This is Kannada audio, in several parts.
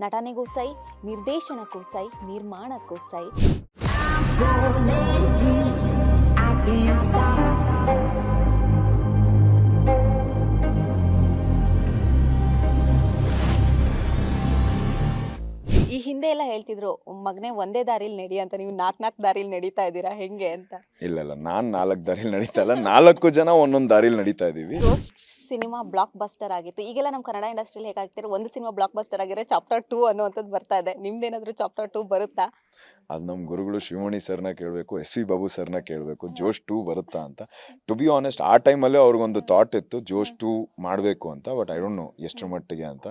ನಟನೆಗೂ ಸೈ ನಿರ್ದೇಶನಕ್ಕೂ ಹಿಂದೆ ಎಲ್ಲ ಹೇಳ್ತಿದ್ರು ಮಗನೇ ಒಂದೇ ದಾರಿಲಿ ನಡಿ ಅಂತ ನೀವು ನಾಲ್ಕು ನಾಲ್ಕು ದಾರಿಲಿ ನಡೀತಾ ಇದ್ದೀರಾ ಹೆಂಗೆ ಅಂತ? ಇಲ್ಲ ಇಲ್ಲ ನಾನು ನಾಲ್ಕು ದಾರಿಲಿ ನಡೀತಾ ಇಲ್ಲ ನಾಲ್ಕು ಜನ ಒಂದೊಂದು ದಾರಿಲಿ ನಡೀತಾ ಇದ್ದೀವಿ. ರೋಸ್ಟ್ ಸಿನಿಮಾ ಬ್ಲಾಕ್ ಬಸ್ಟರ್ ಆಗಿತ್ತು. ಈಗೆಲ್ಲ ನಮ್ಮ ಕನ್ನಡ ಇಂಡಸ್ಟ್ರಿಲಿ ಹೇಗಾಗ್ತಿರೋ ಒಂದು ಸಿನಿಮಾ ಬ್ಲಾಕ್ ಬಸ್ಟರ್ ಆಗಿರೋ ಚಾಪ್ಟರ್ ಟೂ ಅನ್ನುವಂಥದ್ದು ಬರ್ತಾ ಇದೆ. ನಿಮ್ದೇನಾದ್ರೂ ಚಾಪ್ಟರ್ ಟೂ ಬರುತ್ತಾ? ಅದು ನಮ್ಮ ಗುರುಗಳು ಶಿವಮಣಿ ಸರ್ನ ಕೇಳಬೇಕು ಎಸ್ ವಿ ಬಾಬು ಸರ್ನ ಕೇಳಬೇಕು ಜೋಶ್ ಟೂ ಬರುತ್ತಾ ಅಂತ. ಟು ಬಿ ಆನೆಸ್ಟ್ ಆ ಟೈಮಲ್ಲೇ ಅವ್ರಿಗೊಂದು ಥಾಟ್ ಇತ್ತು ಜೋಶ್ ಟೂ ಮಾಡಬೇಕು ಅಂತ ಬಟ್ ಐ ಡೋಂಟ್ ನೋ ಎಷ್ಟರ ಮಟ್ಟಿಗೆ ಅಂತ.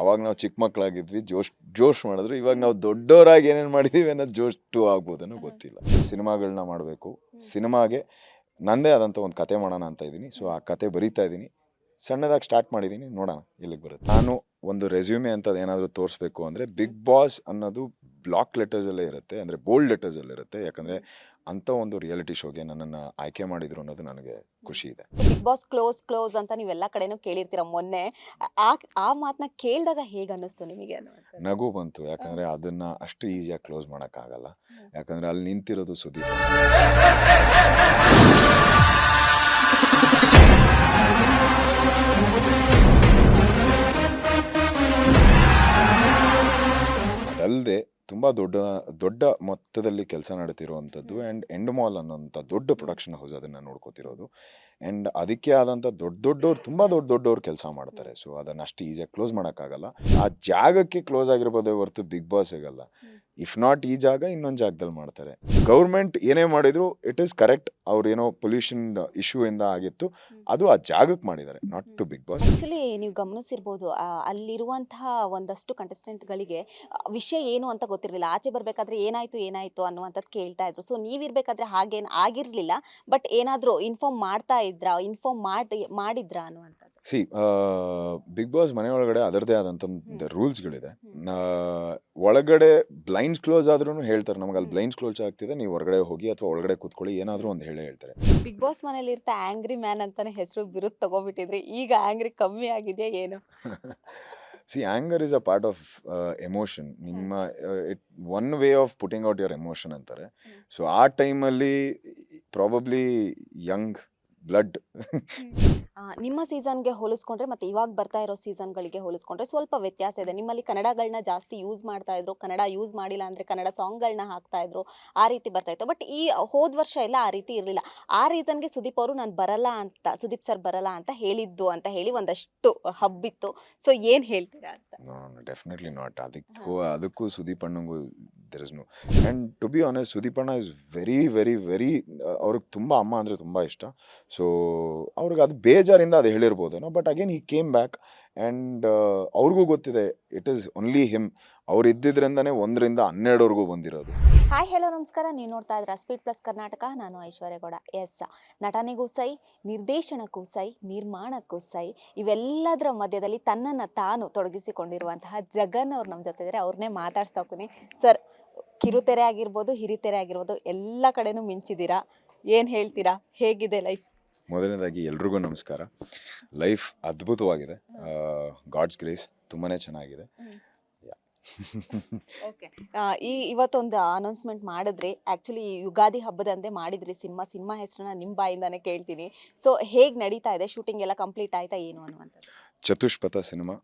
ಅವಾಗ ನಾವು ಚಿಕ್ಕ ಮಕ್ಕಳಾಗಿದ್ವಿ ಜೋಶ್ ಜೋಶ್ ಮಾಡಿದ್ರು ಇವಾಗ ನಾವು ದೊಡ್ಡವರಾಗಿ ಏನೇನು ಮಾಡಿದ್ದೀವಿ ಅನ್ನೋದು ಜೋಶ್ ಟೂ ಆಗ್ಬೋದೇನೋ ಗೊತ್ತಿಲ್ಲ. ಸಿನಿಮಾಗಳನ್ನ ಮಾಡಬೇಕು ಸಿನಿಮಾಗೆ ನನ್ನದೇ ಆದಂಥ ಒಂದು ಕತೆ ಮಾಡೋಣ ಅಂತ ಇದ್ದೀನಿ. ಸೊ ಆ ಕತೆ ಬರೀತಾ ಇದ್ದೀನಿ. ಸಣ್ಣದಾಗಿ ಸ್ಟಾರ್ಟ್ ಮಾಡಿದ್ದೀನಿ ನೋಡೋಣ ಎಲ್ಲಿಗೆ ಬರುತ್ತೆ. ನಾನು ಒಂದು ರೆಸ್ಯೂಮೆ ಅಂತದ್ದು ಏನಾದರೂ ತೋರಿಸ್ಬೇಕು ಅಂದರೆ ಬಿಗ್ ಬಾಸ್ ಅನ್ನೋದು ಬ್ಲಾಕ್ ಲೆಟರ್ಸಲ್ಲೇ ಇರುತ್ತೆ ಅಂದರೆ ಬೋಲ್ಡ್ ಲೆಟರ್ಸಲ್ಲಿ ಇರುತ್ತೆ. ಯಾಕಂದರೆ ಅಂಥ ಒಂದು ರಿಯಾಲಿಟಿ ಶೋಗೆ ನನ್ನನ್ನು ಆಯ್ಕೆ ಮಾಡಿದ್ರು ಅನ್ನೋದು ನನಗೆ ಖುಷಿ ಇದೆ. ಬಿಗ್ ಬಾಸ್ ಕ್ಲೋಸ್ ಕ್ಲೋಸ್ ಅಂತ ನೀವೆಲ್ಲ ಕಡೆನೂ ಕೇಳಿರ್ತೀರ ಮೊನ್ನೆ. ಆ ಆ ಮಾತನ್ನ ಕೇಳಿದಾಗ ಹೇಗೆ ಅನ್ನಿಸ್ತು ನಿಮಗೆ ನಗು ಬಂತು. ಯಾಕಂದರೆ ಅದನ್ನು ಅಷ್ಟು ಈಸಿಯಾಗಿ ಕ್ಲೋಸ್ ಮಾಡೋಕ್ಕಾಗಲ್ಲ. ಯಾಕಂದರೆ ಅಲ್ಲಿ ನಿಂತಿರೋದು ಸುದೀಪ್. ಅದಲ್ಲದೆ ತುಂಬ ದೊಡ್ಡ ದೊಡ್ಡ ಮೊತ್ತದಲ್ಲಿ ಕೆಲಸ ನಡೀತಿರುವಂಥದ್ದು ಆ್ಯಂಡ್ ಎಂಡ್ ಮಾಲ್ ಅನ್ನೋಂಥ ದೊಡ್ಡ ಪ್ರೊಡಕ್ಷನ್ ಹೌಸ್ ಅದನ್ನು ನೋಡ್ಕೋತಿರೋದು. ಆ್ಯಂಡ್ ಅದಕ್ಕೆ ಆದಂಥ ದೊಡ್ಡ ದೊಡ್ಡವ್ರು ತುಂಬ ದೊಡ್ಡ ದೊಡ್ಡವ್ರು ಕೆಲಸ ಮಾಡ್ತಾರೆ. ಸೊ ಅದನ್ನು ಅಷ್ಟು ಈಸಿಯಾಗಿ ಕ್ಲೋಸ್ ಮಾಡೋಕ್ಕಾಗಲ್ಲ ಆ ಜಾಗಕ್ಕೆ ಕ್ಲೋಸ್ ಆಗಿರ್ಬೋದೇ ಹೊರತು ಬಿಗ್ ಬಾಸ್ ಸಿಗಲ್ಲ ಇಫ್ ನಾಟ್ ಈ ಜಾಗ ಇನ್ನೊಂದು ಜಾಗದಲ್ಲಿ ಮಾಡ್ತಾರೆ. ಗೌರ್ಮೆಂಟ್ ಏನೇ ಮಾಡಿದ್ರು ಇಟ್ ಈಸ್ ಕರೆಕ್ಟ್ ಅವ್ರು ಏನೋ ಪೊಲ್ಯೂಷನ್ ಇಶ್ಯೂ ಇಂದ ಆಗಿತ್ತು. ಅದು ಆ ಜಾಗಕ್ಕೆ ಮಾಡಿದ್ದಾರೆ not to Bigg Boss actually ನೀವು ಗಮನಿಸಿರ್ಬೋದು ಆ, ಅಲ್ಲಿರುವಂತಹ ಒಂದಷ್ಟು ಕಂಟೆಸ್ಟೆಂಟ್ಗಳಿಗೆ ವಿಷಯ ಏನು ಅಂತ ಗೊತ್ತಿರಲಿಲ್ಲ. ಆಚೆ ಬರಬೇಕಾದ್ರೆ ಏನಾಯ್ತು ಏನಾಯ್ತು ಅನ್ನುವಂಥದ್ದು ಕೇಳ್ತಾ ಇದ್ರು. ಸೊ ನೀವಿರ್ಬೇಕಾದ್ರೆ ಹಾಗೇನು ಆಗಿರಲಿಲ್ಲ ಬಟ್ ಏನಾದರೂ ಇನ್ಫಾರ್ಮ್ ಮಾಡ್ತಾ ಇದ್ರಾ ಇನ್ಫಾರ್ಮ್ ಮಾಡಿ ಮಾಡಿದ್ರಾ ಅನ್ನುವಂಥದ್ದು ಸಿ ಬಿಗ್ ಬಾಸ್ ಮನೆ ಒಳಗಡೆ ಅದರದೇ ಆದಂಥ ರೂಲ್ಸ್ಗಳಿದೆ. ಒಳಗಡೆ ಬ್ಲೈಂಡ್ಸ್ ಕ್ಲೋಸ್ ಆದ್ರೂ ಹೇಳ್ತಾರೆ. ನಮಗೆ ಅಲ್ಲಿ ಬ್ಲೈಂಡ್ಸ್ ಕ್ಲೋಸ್ ಆಗ್ತಿದೆ. ನೀವು ಹೊರಗಡೆ ಹೋಗಿ ಅಥವಾ ಒಳಗಡೆ ಕೂತ್ಕೊಳ್ಳಿ. ಏನಾದರೂ ಒಂದು ಹೇಳೇ ಹೇಳ್ತಾರೆ. ಬಿಗ್ ಬಾಸ್ ಮನೇಲಿ ಇರ್ತಾ ಆ್ಯಂಗ್ರಿ ಮ್ಯಾನ್ ಅಂತಾನೆ ಹೆಸರು ಬಿರುದು ತಗೋಬಿಟ್ಟಿದ್ರಿ. ಈಗ ಆ್ಯಂಗ್ರಿ ಕಮ್ಮಿ ಆಗಿದೆಯಾ ಏನು? See anger is a part of emotion ನಿಮ್ಮ it one way of putting out your emotion ಅಂತಾರೆ. ಸೊ ಆ ಟೈಮಲ್ಲಿ ಪ್ರಾಬಬ್ಲಿ ಯಂಗ್ ಬ್ಲಡ್. ನಿಮ್ಮ ಸೀಸನ್ಗೆ ಹೋಲಿಸ್ಕೊಂಡ್ರೆ ಮತ್ತೆ ಇವಾಗ ಬರ್ತಾ ಇರೋ ಸೀಸನ್ಗಳಿಗೆ ಹೋಲಿಸ್ಕೊಂಡ್ರೆ ಸ್ವಲ್ಪ ವ್ಯತ್ಯಾಸ ಇದೆ. ನಿಮ್ಮಲ್ಲಿ ಕನ್ನಡಗಳನ್ನ ಜಾಸ್ತಿ ಯೂಸ್ ಮಾಡ್ತಾ ಇದ್ರು ಕನ್ನಡ ಯೂಸ್ ಮಾಡಿಲ್ಲ ಅಂದ್ರೆ ಕನ್ನಡ ಸಾಂಗ್ಗಳನ್ನ ಹಾಕ್ತಾ ಇದ್ರು ಆ ರೀತಿ ಬರ್ತಾ ಇತ್ತು. ಬಟ್ ಈ ಹೋದ ವರ್ಷ ಎಲ್ಲ ಆ ರೀತಿ ಇರಲಿಲ್ಲ. ಆ ರೀಸನ್ಗೆ ಸುದೀಪ್ ಅವರು ನಾನು ಬರಲ್ಲ ಅಂತ ಸುದೀಪ್ ಸರ್ ಬರಲ್ಲ ಅಂತ ಹೇಳಿದ್ದು ಅಂತ ಹೇಳಿ ಒಂದಷ್ಟು ಹಬ್ಬಿತ್ತು ಸೊ ಏನು ಹೇಳ್ತೀರಾ ಅಂತ? ಡೆಫಿನೆಟ್ಲಿ ನಾಟ್ ಅದಕ್ಕೂ ಅದಕ್ಕೂ Sudeep ಅಣ್ಣಂಗೂ there is no and to be honest ಸುದೀಪಣ್ಣ is very very very ಅವ್ರಿಗೆ ತುಂಬ ಅಮ್ಮ ಅಂದರೆ ತುಂಬ ಇಷ್ಟ. ಸೊ ಅವ್ರಿಗೆ ಅದು ಬೇಜಾರಿಂದ ಅದು ಹೇಳಿರ್ಬೋದೇನೋ but again he came back and ಅವ್ರಿಗೂ ಗೊತ್ತಿದೆ ಇಟ್ ಈಸ್ ಓನ್ಲಿ ಹಿಮ್ ಅವ್ರು ಇದ್ದಿದ್ರಿಂದನೇ ಒಂದರಿಂದ ಹನ್ನೆರಡವರೆಗೂ ಬಂದಿರೋದು. ಹಾಯ್ ಹಲೋ ನಮಸ್ಕಾರ. ನೀವು ನೋಡ್ತಾ ಇದ್ದೀರಾ ಸ್ಪೀಡ್ ಪ್ಲಸ್ ಕರ್ನಾಟಕ ನಾನು ಐಶ್ವರ್ಯಗೌಡ ಎಸ್ ನಟನೆಗೂ ಸೈ, ನಿರ್ದೇಶನಕ್ಕೂ ಸೈ, ನಿರ್ಮಾಣಕ್ಕೂ ಸೈ, ಇವೆಲ್ಲದರ ಮಧ್ಯದಲ್ಲಿ ತನ್ನನ್ನು ತಾನು ತೊಡಗಿಸಿಕೊಂಡಿರುವಂತಹ ಜಗನ್ ಅವ್ರು ನಮ್ಮ ಜೊತೆ ಇದ್ದಾರೆ ಅವ್ರನ್ನೇ ಮಾತಾಡ್ಸ್ತಾ ಹೋಗ್ತೀನಿ. ಸರ್ ಕಿರುತೆರೆ ಆಗಿರ್ಬೋದು ಹಿರಿತೆರೆ ಆಗಿರ್ಬೋದು ಎಲ್ಲ ಕಡೆನೂ ಮಿಂಚಿದ್ದೀರಾ? ಏನು ಹೇಳ್ತೀರಾ? ಹೇಗಿದೆ ಲೈಫ್? ಮೊದಲನೇದಾಗಿ ಎಲ್ರಿಗೂ ನಮಸ್ಕಾರ. ಲೈಫ್ ಅದ್ಭುತವಾಗಿದೆ. ಗಾಡ್ಸ್ ಗ್ರೇಸ್ ತುಂಬಾ ಚೆನ್ನಾಗಿದೆ. ಓಕೆ ಈ ಇವತ್ತೊಂದು ಅನೌನ್ಸ್ಮೆಂಟ್ ಮಾಡಿದ್ರಿ ಆ್ಯಕ್ಚುಲಿ ಯುಗಾದಿ ಹಬ್ಬದಂದೇ ಮಾಡಿದ್ರಿ ಸಿನಿಮಾ ಸಿನಿಮಾ ಹೆಸರನ್ನ ನಿಮ್ಮ ಬಾಯಿಂದಾನೇ ಕೇಳ್ತೀನಿ. ಸೊ ಹೇಗೆ ನಡೀತಾ ಇದೆ? ಶೂಟಿಂಗ್ ಎಲ್ಲ ಕಂಪ್ಲೀಟ್ ಆಯ್ತಾ ಏನು ಅನ್ನುವಂಥದ್ದು? ಚತುಷ್ಪಥ ಸಿನಿಮಾ.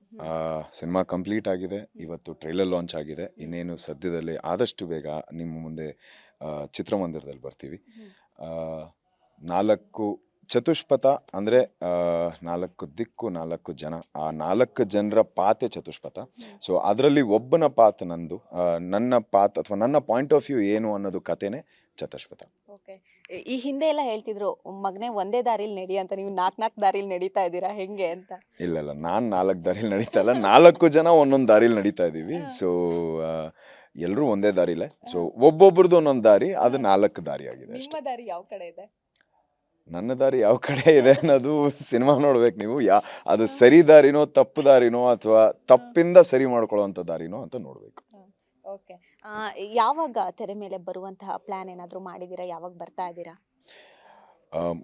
ಸಿನಿಮಾ ಕಂಪ್ಲೀಟ್ ಆಗಿದೆ. ಇವತ್ತು ಟ್ರೈಲರ್ ಲಾಂಚ್ ಆಗಿದೆ. ಇನ್ನೇನು ಸದ್ಯದಲ್ಲಿ ಆದಷ್ಟು ಬೇಗ ನಿಮ್ಮ ಮುಂದೆ ಆ, ಚಿತ್ರಮಂದಿರದಲ್ಲಿ ಬರ್ತೀವಿ. ಆ, ನಾಲ್ಕು ಚತುಷ್ಪಥ ಅಂದರೆ ನಾಲ್ಕು ದಿಕ್ಕು ನಾಲ್ಕು ಜನ. ಆ ನಾಲ್ಕು ಜನರ ಪಾತೆ ಚತುಷ್ಪಥ ಸೊ ಅದರಲ್ಲಿ ಒಬ್ಬನ ಪಾತ್ ನಂದು. ಆ, ನನ್ನ ಪಾತ್ ಅಥವಾ ನನ್ನ ಪಾಯಿಂಟ್ ಆಫ್ ವ್ಯೂ ಏನು ಅನ್ನೋದು ಕಥೆನೇ ಚತುಷ್ಪಥ ಓಕೆ ಈ ಹಿಂದೆ ಎಲ್ಲ ಹೇಳ್ತಿದ್ರು ಮಗನೇ ಒಂದೇ ದಾರಿಲಿ ನಡಿ ಅಂತ ನೀವು ನಾಲ್ಕು ನಾಲ್ಕು ದಾರಿಲಿ ನಡೀತಾ ಇದ್ದೀರಾ ಹೆಂಗೆ ಅಂತ? ಇಲ್ಲ ಇಲ್ಲ ನಾನು ನಾಲ್ಕು ದಾರಿಲಿ ನಡೀತಾ ಇಲ್ಲ ನಾಲ್ಕು ಜನ ಒಂದೊಂದು ದಾರಿಲಿ ನಡೀತಾ ಇದ್ದೀವಿ. ಸೊ ಎಲ್ಲರೂ ಒಂದೇ ದಾರಿಲೇ. ಸೊ ಒಬ್ಬೊಬ್ರದ್ದು ಒಂದೊಂದು ದಾರಿ ಅದು ನಾಲ್ಕು ದಾರಿ ಆಗಿದೆ ನಿಮ್ಮ ದಾರಿ ಯಾವ ಕಡೆ ಇದೆ? ನನ್ನ ದಾರಿ ಯಾವ ಕಡೆ ಇದೆ ಅನ್ನೋದು ಸಿನಿಮಾ ನೋಡ್ಬೇಕು ನೀವು. ಯಾ ಅದು ಸರಿ ದಾರಿನೋ ತಪ್ಪು ದಾರಿನೋ ಅಥವಾ ತಪ್ಪಿಂದ ಸರಿ ಮಾಡ್ಕೊಳ್ಳೋವಂಥ ದಾರಿನೋ ಅಂತ ನೋಡಬೇಕು. ಓಕೆ. ಯಾವಾಗ ತೆರೆ ಮೇಲೆ ಬರುವಂತಹ ಪ್ಲಾನ್ ಏನಾದರೂ ಮಾಡಿದ್ದೀರಾ ಯಾವಾಗ ಬರ್ತಾ ಇದ್ದೀರಾ?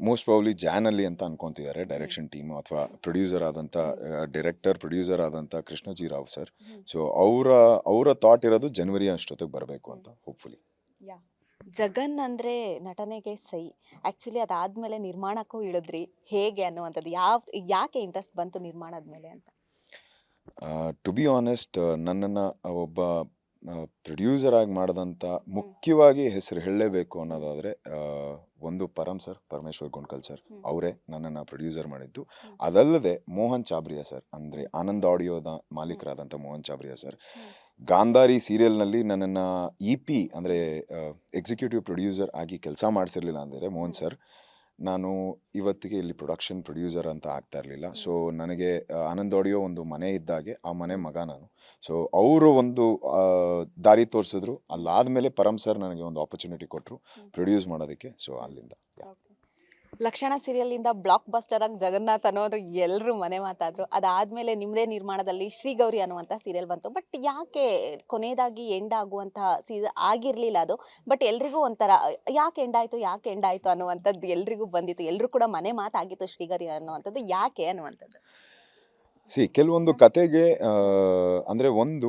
ಮೋಸ್ಟ್ ಪ್ರಾಬ್ಲಿ ಜಾನಲ್ಲಿ ಅಂತ ಅನ್ಕೊಂತಿದ್ದಾರೆ ಡೈರೆಕ್ಷನ್ ಟೀಮ್ ಅಥವಾ ಪ್ರೊಡ್ಯೂಸರ್ ಆದಂಥ ಡೈರೆಕ್ಟರ್ ಪ್ರೊಡ್ಯೂಸರ್ ಆದಂಥ ಕೃಷ್ಣಜಿ ರಾವ್ ಸರ್. ಸೊ ಅವರ ಅವರ ಥಾಟ್ ಇರೋದು ಜನವರಿ ಅಷ್ಟೊತ್ತಿಗೆ ಬರಬೇಕು ಅಂತ ಹೋಪ್ಫುಲಿ ಜಗನ್ ಅಂದ್ರೆ ನಟನೆಗೆ ಸೈ. ಆಕ್ಚುಲಿ ಅದಾದ್ಮೇಲೆ ನಿರ್ಮಾಣಕ್ಕೂ ಇಳಿದ್ರಿ. ಹೇಗೆ ಅನ್ನುವಂಥದ್ದು ಯಾವ ಯಾಕೆ ಇಂಟ್ರೆಸ್ಟ್ ಬಂತು ನಿರ್ಮಾಣದ ಮೇಲೆ ಅಂತ? ಟು ಬಿ ಆನೆಸ್ಟ್ ನನ್ನನ್ನು ಒಬ್ಬ ಪ್ರೊಡ್ಯೂಸರ್ ಆಗಿ ಮಾಡಿದಂಥ ಮುಖ್ಯವಾಗಿ ಹೆಸರು ಹೇಳಲೇಬೇಕು ಅನ್ನೋದಾದರೆ ಒಂದು ಪರಮ್ ಸರ್ ಪರಮೇಶ್ವರ್ ಗೊಂಡ್ಕಲ್ ಸರ್ ಅವರೇ ನನ್ನನ್ನು ಪ್ರೊಡ್ಯೂಸರ್ ಮಾಡಿದ್ದು. ಅದಲ್ಲದೆ ಮೋಹನ್ ಚಾಬ್ರಿಯಾ ಸರ್ ಅಂದರೆ ಆನಂದ್ ಆಡಿಯೋದ ಮಾಲೀಕರಾದಂಥ ಮೋಹನ್ ಚಾಬ್ರಿಯಾ ಸರ್. ಗಾಂಧಾರಿ ಸೀರಿಯಲ್ನಲ್ಲಿ ನನ್ನನ್ನು ಇ ಪಿ ಅಂದರೆ ಎಕ್ಸಿಕ್ಯೂಟಿವ್ ಪ್ರೊಡ್ಯೂಸರ್ ಆಗಿ ಕೆಲಸ ಮಾಡಿಸಿರ್ಲಿಲ್ಲ ಅಂದರೆ ಮೋಹನ್ ಸರ್. ನಾನು ಇವತ್ತಿಗೆ ಇಲ್ಲಿ ಪ್ರೊಡಕ್ಷನ್ ಪ್ರೊಡ್ಯೂಸರ್ ಅಂತ ಆಗ್ತಾ ಇರಲಿಲ್ಲ. ಸೊ ನನಗೆ ಆನಂದ್ ಆಡಿಯೋ ಒಂದು ಮನೆ ಇದ್ದಾಗೆ ಆ ಮನೆ ಮಗ ನಾನು. ಸೊ ಅವರು ಒಂದು ಆ, ದಾರಿ ತೋರಿಸಿದ್ರು. ಅಲ್ಲಾದಮೇಲೆ ಪರಮ್ ಸರ್ ನನಗೆ ಒಂದು ಆಪರ್ಚುನಿಟಿ ಕೊಟ್ಟರು ಪ್ರೊಡ್ಯೂಸ್ ಮಾಡೋದಕ್ಕೆ. ಸೊ ಅಲ್ಲಿಂದ. ಲಕ್ಷಣ ಸೀರಿಯಲ್ನಿಂದ ಬ್ಲಾಕ್ ಬಸ್ಟರ್ ಆಗಿ ಜಗನ್ನಾಥ್ ಅನ್ನೋರು ಎಲ್ಲರೂ ಮನೆ ಮಾತಾದ್ರು. ಅದಾದ್ಮೇಲೆ ನಿಮ್ಮದೇ ನಿರ್ಮಾಣದಲ್ಲಿ ಶ್ರೀಗೌರಿ ಅನ್ನುವಂಥ ಸೀರಿಯಲ್ ಬಂತು. ಬಟ್ ಯಾಕೆ ಕೊನೆಯದಾಗಿ ಎಂಡ್ ಆಗುವಂತಹ ಸೀಸ ಆಗಿರ್ಲಿಲ್ಲ ಅದು? ಬಟ್ ಎಲ್ರಿಗೂ ಒಂಥರ, ಯಾಕೆ ಎಂಡ್ ಆಯ್ತು, ಯಾಕೆ ಎಂಡ್ ಆಯ್ತು ಅನ್ನುವಂಥದ್ದು ಎಲ್ರಿಗೂ ಬಂದಿತ್ತು. ಎಲ್ಲರೂ ಕೂಡ ಮನೆ ಮಾತಾಗಿತ್ತು ಶ್ರೀಗೌರಿ ಅನ್ನುವಂಥದ್ದು. ಯಾಕೆ ಅನ್ನುವಂಥದ್ದು? ಸಿ ಕೆಲವೊಂದು ಕತೆಗೆ ಅಂದರೆ ಒಂದು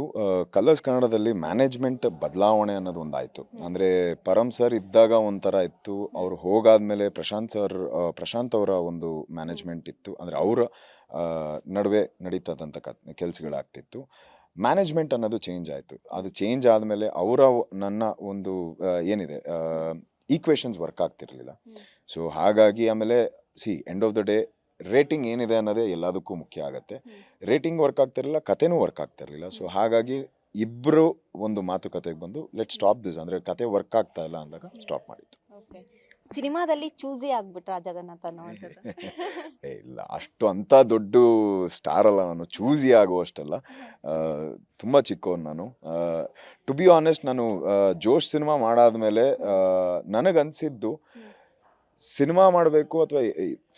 ಕಲರ್ಸ್ ಕನ್ನಡದಲ್ಲಿ ಮ್ಯಾನೇಜ್ಮೆಂಟ್ ಬದಲಾವಣೆ ಅನ್ನೋದು ಒಂದಾಯಿತು. ಅಂದರೆ ಪರಮ್ ಸರ್ ಇದ್ದಾಗ ಒಂಥರ ಇತ್ತು. ಅವ್ರು ಹೋಗಾದ್ಮೇಲೆ ಪ್ರಶಾಂತ್ ಸರ್ ಪ್ರಶಾಂತ್ ಅವರ ಒಂದು ಮ್ಯಾನೇಜ್ಮೆಂಟ್ ಇತ್ತು. ಅಂದರೆ ಅವರ ನಡುವೆ ನಡೀತದಂಥ ಕ ಕೆಲಸಗಳಾಗ್ತಿತ್ತು. ಮ್ಯಾನೇಜ್ಮೆಂಟ್ ಅನ್ನೋದು ಚೇಂಜ್ ಆಯಿತು. ಅದು ಚೇಂಜ್ ಆದಮೇಲೆ ಅವರ ನನ್ನ ಒಂದು ಏನಿದೆ ಈಕ್ವೇಷನ್ಸ್ ವರ್ಕ್ ಆಗ್ತಿರಲಿಲ್ಲ. ಸೊ ಹಾಗಾಗಿ ಆಮೇಲೆ see end of the day rating ಏನಿದೆ ಅನ್ನೋದೇ ಎಲ್ಲದಕ್ಕೂ ಮುಖ್ಯ ಆಗುತ್ತೆ. ರೇಟಿಂಗ್ ವರ್ಕ್ ಆಗ್ತಿರಲಿಲ್ಲ ಕಥೆನೂ ವರ್ಕ್ ಆಗ್ತಿರಲಿಲ್ಲ ಸೊ ಹಾಗಾಗಿ ಇಬ್ಬರು ಒಂದು ಮಾತುಕತೆಗೆ ಬಂದು ಲೆಟ್ ಸ್ಟಾಪ್ ದಿಸ್ ಅಂದರೆ ಕತೆ ವರ್ಕ್ ಆಗ್ತಾ ಇಲ್ಲ ಅಂದಾಗ ಸ್ಟಾಪ್ ಮಾಡಿತ್ತು ಸಿನಿಮಾದಲ್ಲಿ ಚೂಸಿ ಆಗ್ಬಿಟ್ರ ಜಗನ್ನಾಥ್ ಅನ್ನುವಂಥದ್ದು ಏ ಇಲ್ಲ ಅಷ್ಟು ಅಂಥ ದೊಡ್ಡ ಸ್ಟಾರ್ ಅಲ್ಲ ನಾನು ಚೂಸಿ ಆಗುವಷ್ಟಲ್ಲ. ತುಂಬ ಚಿಕ್ಕವನು ನಾನು. ಟು ಬಿ ಆನೆಸ್ಟ್ ನಾನು ಜೋಶ್ ಸಿನಿಮಾ ಮಾಡಾದ್ಮೇಲೆ ನನಗನ್ಸಿದ್ದು ಸಿನಿಮಾ ಮಾಡಬೇಕು ಅಥವಾ